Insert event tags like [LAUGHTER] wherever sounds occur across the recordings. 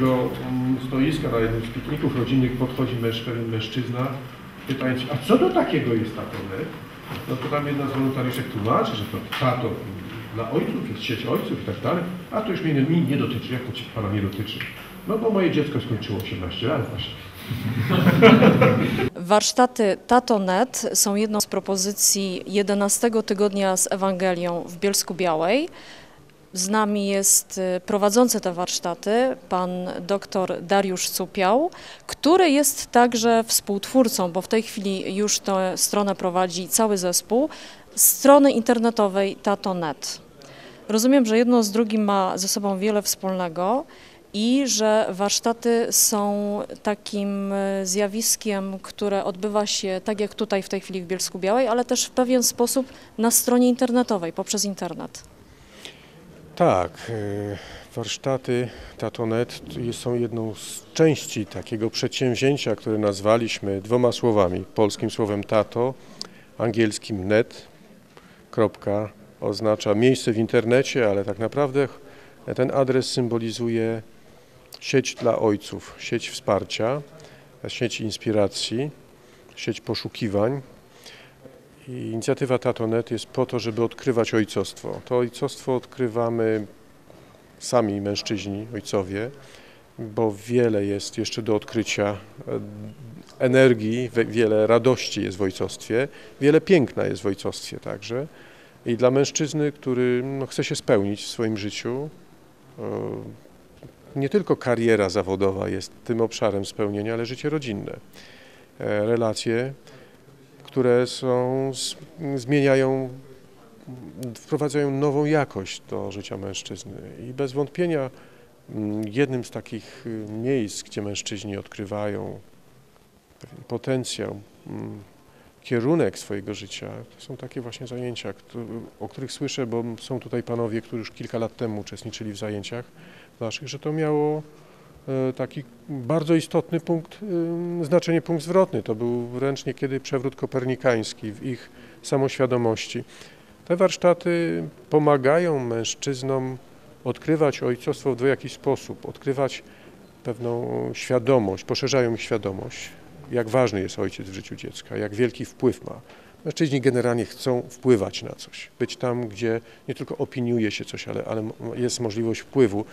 naszego stoiska, na jednym z pikników rodzinnych podchodzi męż, pewien mężczyzna, pytając, a co do takiego jest tatonet? No to tam jedna z wolontariuszek tłumaczy, że to tato dla ojców, jest sieć ojców i tak dalej, a to już mnie, mnie nie dotyczy, jak to ci pana nie dotyczy? No bo moje dziecko skończyło 18 lat właśnie. [LAUGHS] Warsztaty Tatonet są jedną z propozycji 11 tygodnia z Ewangelią w Bielsku Białej. Z nami jest y, prowadzący te warsztaty pan dr Dariusz Cupiał, który jest także współtwórcą, bo w tej chwili już tę stronę prowadzi cały zespół, strony internetowej Tatonet. Rozumiem, że jedno z drugim ma ze sobą wiele wspólnego i że warsztaty są takim e, zjawiskiem, które odbywa się tak jak tutaj w tej chwili w Bielsku Białej, ale też w pewien sposób na stronie internetowej, poprzez internet. Tak, e, warsztaty Tatonet są jedną z części takiego przedsięwzięcia, które nazwaliśmy dwoma słowami. Polskim słowem tato, angielskim net, kropka, oznacza miejsce w internecie, ale tak naprawdę ten adres symbolizuje sieć dla ojców, sieć wsparcia, sieć inspiracji, sieć poszukiwań. Inicjatywa Tatonet jest po to, żeby odkrywać ojcostwo. To ojcostwo odkrywamy sami mężczyźni, ojcowie, bo wiele jest jeszcze do odkrycia energii, wiele radości jest w ojcostwie, wiele piękna jest w ojcostwie także. I dla mężczyzny, który no, chce się spełnić w swoim życiu, nie tylko kariera zawodowa jest tym obszarem spełnienia, ale życie rodzinne. E, relacje, które są, zmieniają, wprowadzają nową jakość do życia mężczyzny. I bez wątpienia mm, jednym z takich y, miejsc, gdzie mężczyźni odkrywają pewien potencjał, mm, kierunek swojego życia, to są takie właśnie zajęcia, o których słyszę, bo są tutaj panowie, którzy już kilka lat temu uczestniczyli w zajęciach naszych, że to miało taki bardzo istotny punkt, e, znaczenie punkt zwrotny. To był wręcz niekiedy przewrót kopernikański w ich samoświadomości. Te warsztaty pomagają mężczyznom odkrywać ojcostwo w dwojaki sposób, odkrywać pewną świadomość, poszerzają ich świadomość, jak ważny jest ojciec w życiu dziecka, jak wielki wpływ ma. Mężczyźni generalnie chcą wpływać na coś, być tam, gdzie nie tylko opiniuje się coś, ale, ale jest możliwość wpływu.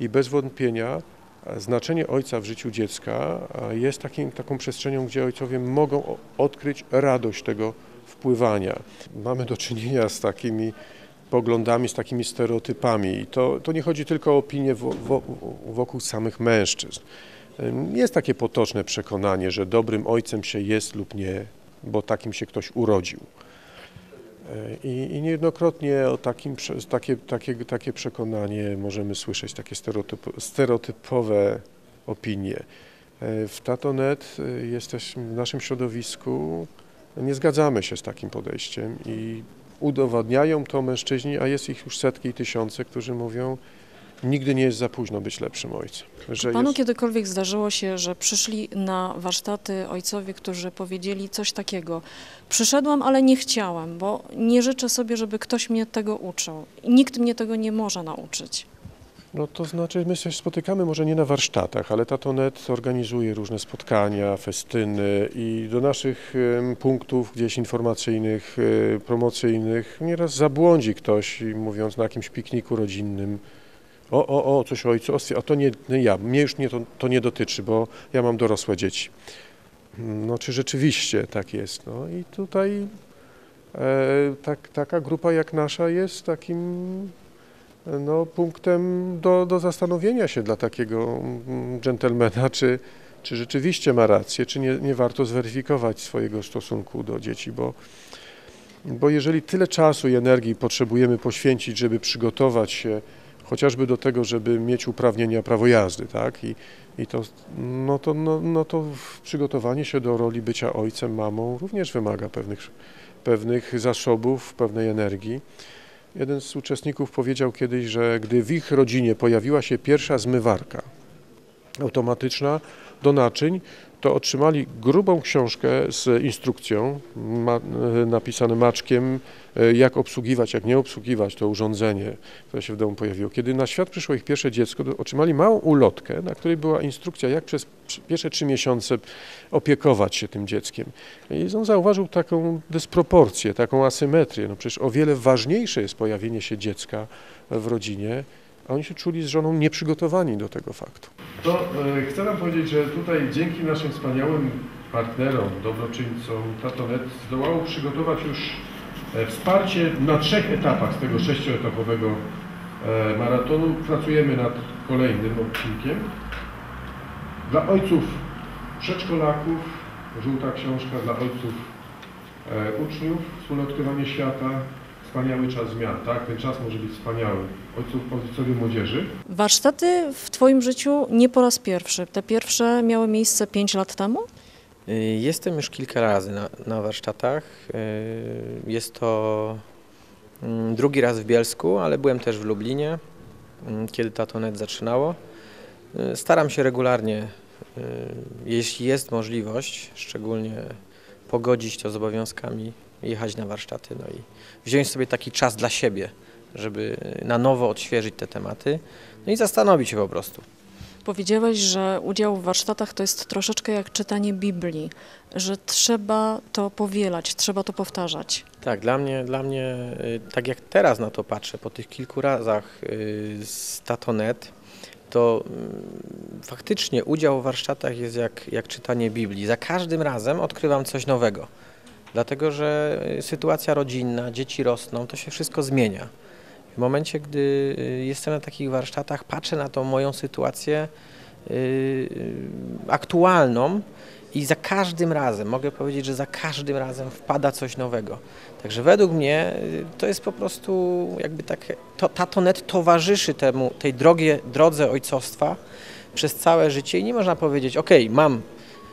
I bez wątpienia znaczenie ojca w życiu dziecka jest takim, taką przestrzenią, gdzie ojcowie mogą odkryć radość tego wpływania. Mamy do czynienia z takimi poglądami, z takimi stereotypami i to, to nie chodzi tylko o opinię wokół samych mężczyzn. Jest takie potoczne przekonanie, że dobrym ojcem się jest lub nie, bo takim się ktoś urodził. I, I, niejednokrotnie o takim, takie, takie, takie przekonanie możemy słyszeć, takie stereotyp, stereotypowe opinie. W Tatonet jesteśmy w naszym środowisku, nie zgadzamy się z takim podejściem i udowadniają to mężczyźni, a jest ich już setki i tysiące, którzy mówią, nigdy nie jest za późno być lepszym ojcem. Czy panu jest... kiedykolwiek zdarzyło się, że przyszli na warsztaty ojcowie, którzy powiedzieli coś takiego, przyszedłem, ale nie chciałem, bo nie życzę sobie, żeby ktoś mnie tego uczył. Nikt mnie tego nie może nauczyć. No to znaczy, my się spotykamy może nie na warsztatach, ale Tatonet organizuje różne spotkania, festyny i do naszych punktów gdzieś informacyjnych, e, promocyjnych nieraz zabłądzi ktoś, mówiąc na jakimś pikniku rodzinnym, o, o, o, coś o ojcostwie, a to nie, nie ja, mnie już nie, to, to nie dotyczy, bo ja mam dorosłe dzieci. No czy rzeczywiście tak jest? No i tutaj e, tak, taka grupa jak nasza jest takim no, punktem do, do zastanowienia się dla takiego mm, dżentelmena, czy, czy rzeczywiście ma rację, czy nie, nie warto zweryfikować swojego stosunku do dzieci, bo, bo jeżeli tyle czasu i energii potrzebujemy poświęcić, żeby przygotować się chociażby do tego, żeby mieć uprawnienia prawo jazdy, tak? I, i to, no to, no, no to przygotowanie się do roli bycia ojcem, mamą również wymaga pewnych, pewnych zasobów, pewnej energii. Jeden z uczestników powiedział kiedyś, że gdy w ich rodzinie pojawiła się pierwsza zmywarka automatyczna do naczyń, to otrzymali grubą książkę z instrukcją ma, e, napisane maczkiem, e, jak obsługiwać, jak nie obsługiwać to urządzenie, które się w domu pojawiło. Kiedy na świat przyszło ich pierwsze dziecko, otrzymali małą ulotkę, na której była instrukcja, jak przez pierwsze trzy miesiące opiekować się tym dzieckiem. I on zauważył taką dysproporcję, taką asymetrię. No przecież o wiele ważniejsze jest pojawienie się dziecka w rodzinie, a oni się czuli z żoną nieprzygotowani do tego faktu. To e, chcę Wam powiedzieć, że tutaj dzięki naszym wspaniałym partnerom, dobroczyńcom Tatonet zdołało przygotować już e, wsparcie na trzech etapach z tego sześcioetapowego e, maratonu. Pracujemy nad kolejnym odcinkiem. Dla ojców przedszkolaków, żółta książka dla ojców e, uczniów, wspólne odkrywanie świata, wspaniały czas zmian, tak? Ten czas może być wspaniały. Ojców pozycowi młodzieży. Warsztaty w Twoim życiu nie po raz pierwszy. Te pierwsze miały miejsce 5 lat temu? Y, Jestem już kilka razy na, na warsztatach. Y, Jest to mm, drugi raz w Bielsku, ale byłem też w Lublinie, mm, kiedy Tatonet zaczynało. Y, Staram się regularnie, jeśli jest możliwość, szczególnie pogodzić to z obowiązkami, jechać na warsztaty no i wziąć sobie taki czas dla siebie, żeby na nowo odświeżyć te tematy no i zastanowić się po prostu. Powiedziałeś, że udział w warsztatach to jest troszeczkę jak czytanie Biblii, że trzeba to powielać, trzeba to powtarzać. Tak, dla mnie, dla mnie, y, tak jak teraz na to patrzę, po tych kilku razach y, z Tatonet, to mm, faktycznie udział w warsztatach jest jak, jak czytanie Biblii. Za każdym razem odkrywam coś nowego, dlatego że sytuacja rodzinna, dzieci rosną, to się wszystko zmienia. W momencie, gdy y, jestem na takich warsztatach, patrzę na tą moją sytuację y, y, aktualną i za każdym razem, mogę powiedzieć, że za każdym razem wpada coś nowego. Także według mnie to jest po prostu jakby tak, to, Tatonet towarzyszy temu, tej drogie, drodze ojcostwa przez całe życie i nie można powiedzieć, ok, mam,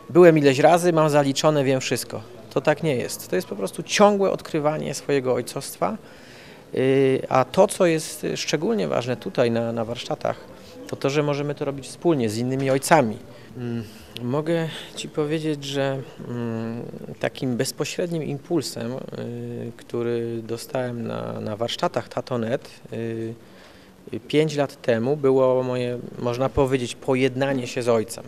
byłem ileś razy, mam zaliczone, wiem wszystko. To tak nie jest. To jest po prostu ciągłe odkrywanie swojego ojcostwa, Y, A to, co jest szczególnie ważne tutaj na, na warsztatach, to to, że możemy to robić wspólnie z innymi ojcami. Mm, Mogę Ci powiedzieć, że mm, takim bezpośrednim impulsem, y, który dostałem na, na warsztatach Tatonet y, y, pięć lat temu, było moje, można powiedzieć, pojednanie się z ojcem.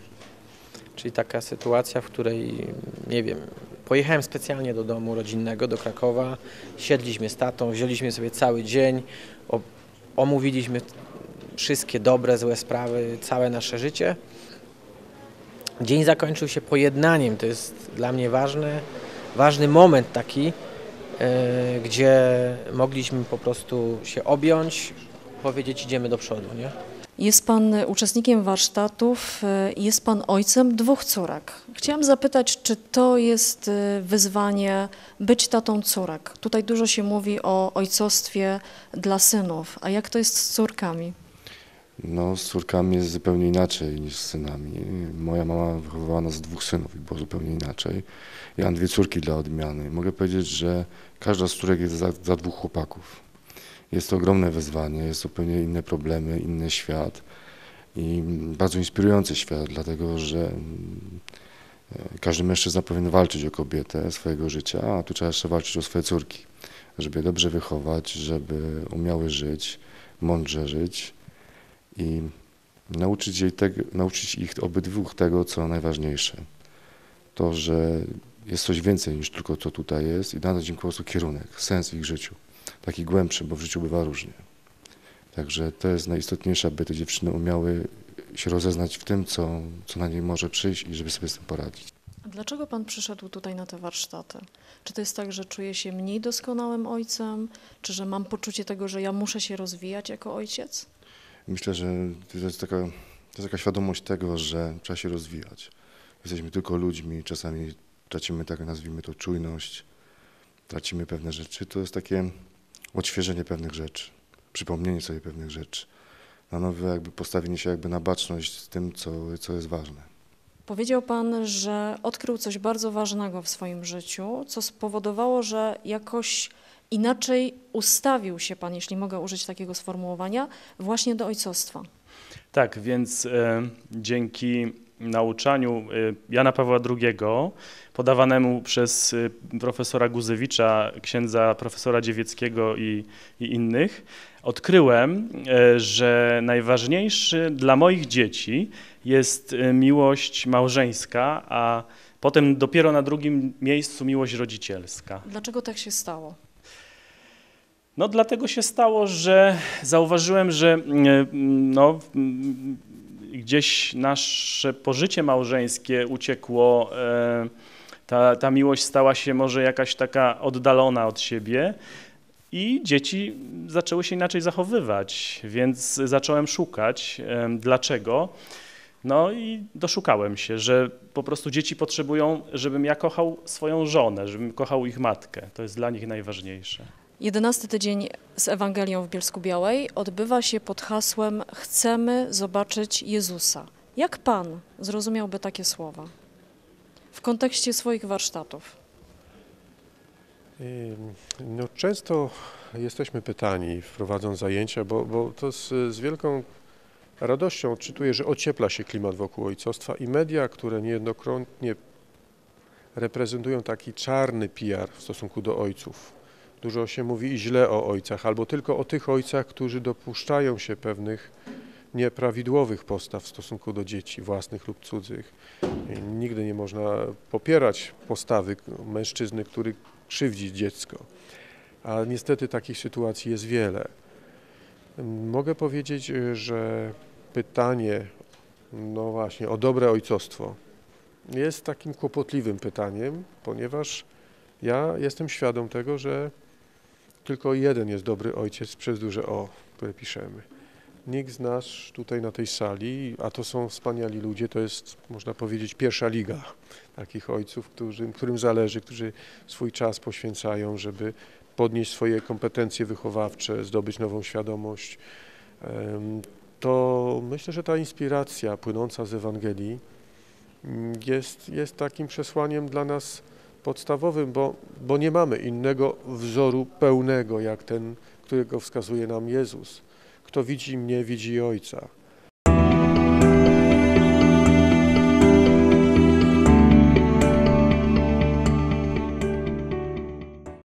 Czyli taka sytuacja, w której, nie wiem, pojechałem specjalnie do domu rodzinnego, do Krakowa, siedliśmy z tatą, wzięliśmy sobie cały dzień, omówiliśmy wszystkie dobre, złe sprawy, całe nasze życie. Dzień zakończył się pojednaniem, to jest dla mnie ważne, ważny moment taki, e, gdzie mogliśmy po prostu się objąć, powiedzieć idziemy do przodu, nie? Jest Pan uczestnikiem warsztatów, y, jest Pan ojcem dwóch córek. Chciałam zapytać, czy to jest y, wyzwanie być tatą córek? Tutaj dużo się mówi o ojcostwie dla synów, a jak to jest z córkami? No, z córkami jest zupełnie inaczej niż z synami. Moja mama wychowywała nas dwóch synów i było zupełnie inaczej. Ja mam dwie córki dla odmiany. Mogę powiedzieć, że każda z córek jest za, za dwóch chłopaków. Jest to ogromne wyzwanie, jest zupełnie inne problemy, inny świat i bardzo inspirujący świat, dlatego że e, każdy mężczyzna powinien walczyć o kobietę swojego życia, a tu trzeba jeszcze walczyć o swoje córki, żeby je dobrze wychować, żeby umiały żyć, mądrze żyć i nauczyć, jej nauczyć ich obydwu tego, co najważniejsze. To, że jest coś więcej niż tylko to tutaj jest i nadać im po prostu kierunek, sens ich życiu. Taki głębszy, bo w życiu bywa różnie. Także to jest najistotniejsze, aby te dziewczyny umiały się rozeznać w tym, co, co na nie może przyjść i żeby sobie z tym poradzić. A Dlaczego Pan przyszedł tutaj na te warsztaty? Czy to jest tak, że czuję się mniej doskonałym ojcem? Czy że mam poczucie tego, że ja muszę się rozwijać jako ojciec? Myślę, że to jest taka, to jest taka świadomość tego, że trzeba się rozwijać. Jesteśmy tylko ludźmi, czasami tracimy, tak nazwijmy to, czujność, tracimy pewne rzeczy. To jest takie odświeżenie pewnych rzeczy, przypomnienie sobie pewnych rzeczy, na nowe jakby postawienie się jakby na baczność z tym, co, co jest ważne. Powiedział Pan, że odkrył coś bardzo ważnego w swoim życiu, co spowodowało, że jakoś inaczej ustawił się Pan, jeśli mogę użyć takiego sformułowania, właśnie do ojcostwa. Tak, więc e, dzięki nauczaniu y, Jana Pawła II, podawanemu przez y, profesora Guzewicza, księdza profesora Dziewieckiego i, i innych, odkryłem, y, że najważniejszy dla moich dzieci jest miłość małżeńska, a potem dopiero na drugim miejscu miłość rodzicielska. Dlaczego tak się stało? No dlatego się stało, że zauważyłem, że no, gdzieś nasze pożycie małżeńskie uciekło, e, ta, ta miłość stała się może jakaś taka oddalona od siebie i dzieci zaczęły się inaczej zachowywać, więc zacząłem szukać dlaczego. No i doszukałem się, że po prostu dzieci potrzebują, żebym ja kochał swoją żonę, żebym kochał ich matkę. To jest dla nich najważniejsze. 11 tydzień z Ewangelią w Bielsku Białej odbywa się pod hasłem Chcemy zobaczyć Jezusa. Jak Pan zrozumiałby takie słowa w kontekście swoich warsztatów? No, często jesteśmy pytani, wprowadzą zajęcia, bo, bo to z, z wielką radością odczytuję, że ociepla się klimat wokół ojcostwa i media, które niejednokrotnie reprezentują taki czarny PR w stosunku do ojców. Dużo się mówi i źle o ojcach, albo tylko o tych ojcach, którzy dopuszczają się pewnych nieprawidłowych postaw w stosunku do dzieci własnych lub cudzych. Nigdy nie można popierać postawy mężczyzny, który krzywdzi dziecko. A niestety takich sytuacji jest wiele. Mogę powiedzieć, że pytanie, no właśnie, o dobre ojcostwo jest takim kłopotliwym pytaniem, ponieważ ja jestem świadom tego, że tylko jeden jest dobry ojciec przez duże O, które piszemy. Nikt z nas tutaj na tej sali, a to są wspaniali ludzie, to jest, można powiedzieć, pierwsza liga takich ojców, którym, którym zależy, którzy swój czas poświęcają, żeby podnieść swoje kompetencje wychowawcze, zdobyć nową świadomość. To myślę, że ta inspiracja płynąca z Ewangelii mm, jest, jest takim przesłaniem dla nas podstawowym, bo, bo nie mamy innego wzoru pełnego jak ten, którego wskazuje nam Jezus. Kto widzi mnie, widzi Ojca.